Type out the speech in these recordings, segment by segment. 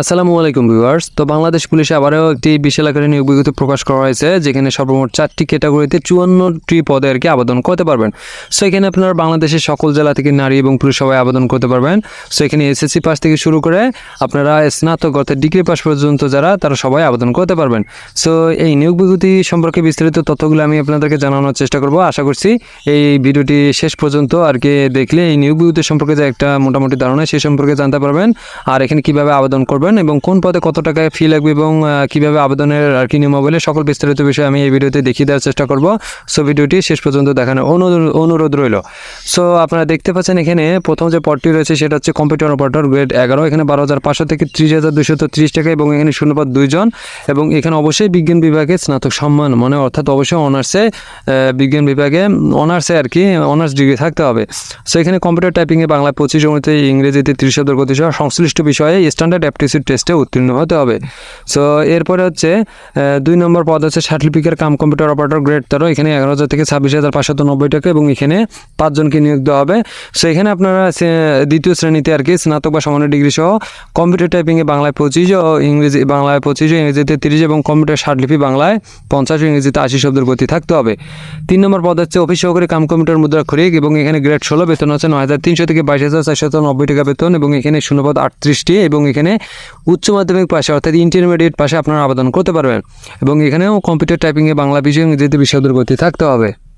আসসালামু আলাইকুম, ভিউয়ার্স। তো বাংলাদেশ পুলিশে আবারও একটি বিশাল আকারে নিয়োগ বিজ্ঞপ্তি প্রকাশ করা হয়েছে, যেখানে সর্বমোট চারটি ক্যাটাগরিতে চুয়ান্নটি পদে আর কি আবেদন করতে পারবেন। সো এখানে আপনারা বাংলাদেশের সকল জেলা থেকে নারী এবং পুরুষ সবাই আবেদন করতে পারবেন। সো এখানে এসএসসি পাস থেকে শুরু করে আপনারা স্নাতক অর্থাৎ ডিগ্রি পাস পর্যন্ত যারা, তারা সবাই আবেদন করতে পারবেন। সো এই নিয়োগ বিজ্ঞপ্তি সম্পর্কে বিস্তারিত তথ্যগুলো আমি আপনাদেরকে জানানোর চেষ্টা করব। আশা করছি এই ভিডিওটি শেষ পর্যন্ত আর কি দেখলে এই নিয়োগ বিজ্ঞপ্তি সম্পর্কে যে একটা মোটামুটি ধারণা, সে সম্পর্কে জানতে পারবেন। আর এখানে কীভাবে আবেদন করবেন এবং কোন পদে কত টাকায় ফি লাগবে এবং কীভাবে আবেদনের আর কি নিয়মাবলী সকল বিস্তারিত বিষয়ে আমি এই ভিডিওতে দেখিয়ে দেওয়ার চেষ্টা করব। সো ভিডিওটি শেষ পর্যন্ত দেখানোর অনুরোধ- রইল। সো আপনারা দেখতে পাচ্ছেন এখানে প্রথম যে পদটি রয়েছে সেটা হচ্ছে কম্পিউটার অপারেটর গ্রেড এগারো। এখানে বারো হাজার পাঁচশো থেকে ত্রিশ হাজার দুশো ত্রিশ টাকা এবং এখানে শূন্যপদ দুইজন এবং এখানে অবশ্যই বিজ্ঞান বিভাগে স্নাতক সম্মান মানে অর্থাৎ অবশ্যই অনার্সে বিজ্ঞান বিভাগে অনার্সে আর কি অনার্স ডিগ্রি থাকতে হবে। সো এখানে কম্পিউটার টাইপিংয়ে বাংলা পঁচিশ জমিতে ইংরেজিতে ত্রিশ শব্দের গতি সংশ্লিষ্ট বিষয়ে স্ট্যান্ডার্ড অ্যাপটিসিড টেস্টে উত্তীর্ণ হতে হবে। সো এরপরে হচ্ছে দুই নম্বর পদ হচ্ছে certificate cum computer operator grade তেরো, এখানে এগারো হাজার থেকে ছাব্বিশ হাজার পাঁচশত নব্বই টাকা এবং এখানে পাঁচজনকে নিয়োগ দেওয়া হবে। সো এখানে আপনারা দ্বিতীয় শ্রেণীতে আর কি স্নাতক বা সমানের ডিগ্রি সহ কম্পিউটার টাইপিংয়ে বাংলায় পঁচিশ ও ইংরেজি, বাংলায় পঁচিশ ও ইংরেজিতে তিরিশ এবং কম্পিউটার ষাটলিপি বাংলায় পঞ্চাশ ইংরেজিতে আশি শব্দের গতি থাকতে হবে। তিন নম্বর পদ হচ্ছে অফিস সহকারী কাম কম্পিউটার মুদ্রাক্ষরিক এবং এখানে গ্রেড ষোলো, বেতন হচ্ছে নয় হাজার তিনশো থেকে বাইশ হাজার চারশত নব্বই টাকা বেতন এবং এখানে শূন্যপদ আটত্রিশটি এবং এখানে উচ্চ মাধ্যমিক পাশে, অর্থাৎ ইন্টারমিডিয়েট পাশে আপনারা আবেদন করতে পারবেন। এবং এখানেও কম্পিউটার টাইপিংয়ে বাংলা বিষয় ইংরেজিতে বিষয় দুর্গতি থাকতে হবে।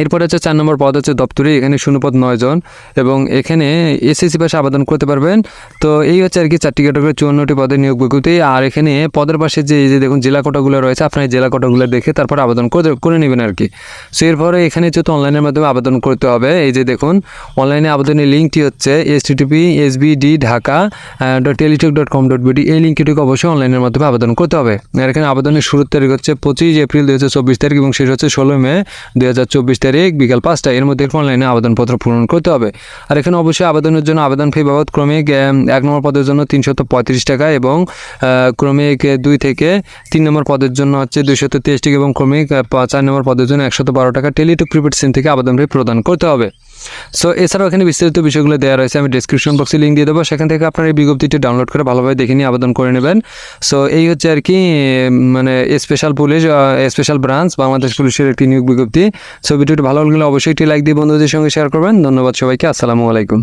এরপরে হচ্ছে চার নম্বর পদ হচ্ছে দপ্তরি, এখানে শূন্যপদ নয় জন, এবং এখানে এসএসসি পাশে আবেদন করতে পারবেন। তো এই হচ্ছে আর কি চারটি ক্যাটাগরি চুয়ান্নটি পদের নিয়োগ বিজ্ঞপ্তি। আর এখানে পদের পাশে যে, এই যে দেখুন জেলা কোটাগুলো রয়েছে, আপনার জেলা কোটাগুলো দেখে তারপর আবেদন করে করে নেবেন আর কি। সো এরপরে এখানে যেহেতু অনলাইনের মাধ্যমে আবেদন করতে হবে, এই যে দেখুন অনলাইনে আবেদনের লিঙ্কটি হচ্ছে S TTP S D Dhaka dot Teletalk dot com dot BD এই লিঙ্কটিকে অবশ্যই অনলাইনের মাধ্যমে আবেদন করতে হবে। আর এখানে আবেদনের শুরুর তারিখ হচ্ছে পঁচিশ এপ্রিল দু হাজার চব্বিশ তারিখ এবং শেষ হচ্ছে ষোলো মে দু হাজার চব্বিশ তারিখ, বিকাল পাঁচটা এর মধ্যে অনলাইনে আবেদনপত্র পূরণ করতে হবে। আর এখানে অবশ্যই আবেদনের জন্য আবেদন ফি বাবদ ক্রমিক এক নম্বর পদের জন্য তিনশত পঁয়ত্রিশ টাকা এবং ক্রমিক দুই থেকে তিন নম্বর পদের জন্য হচ্ছে দুইশত তেইশ টাকা এবং ক্রমিক চার নম্বর পদের জন্য একশত বারো টাকা টেলিটক প্রিপেড সিম থেকে আবেদন ফি প্রদান করতে হবে। সো এছাড়াও এখানে বিস্তারিত বিষয়গুলো দেওয়া রয়েছে, আমি ডিসক্রিপশন বক্সে লিঙ্ক দিয়ে দেবো। সেখান থেকে আপনার এই বিজ্ঞপ্তিটি ডাউনলোড করে ভালোভাবে দেখে নিয়ে আবেদন করে নেবেন। সো এই হচ্ছে আর কি মানে special police special branch Bangladesh পুলিশের একটি নিয়োগ বিজ্ঞপ্তি। সো ভিডিওটি ভালো লাগলে অবশ্যই একটি লাইক দিয়ে বন্ধুদের সঙ্গে শেয়ার করবেন। ধন্যবাদ সবাইকে, আসসালামু আলাইকুম।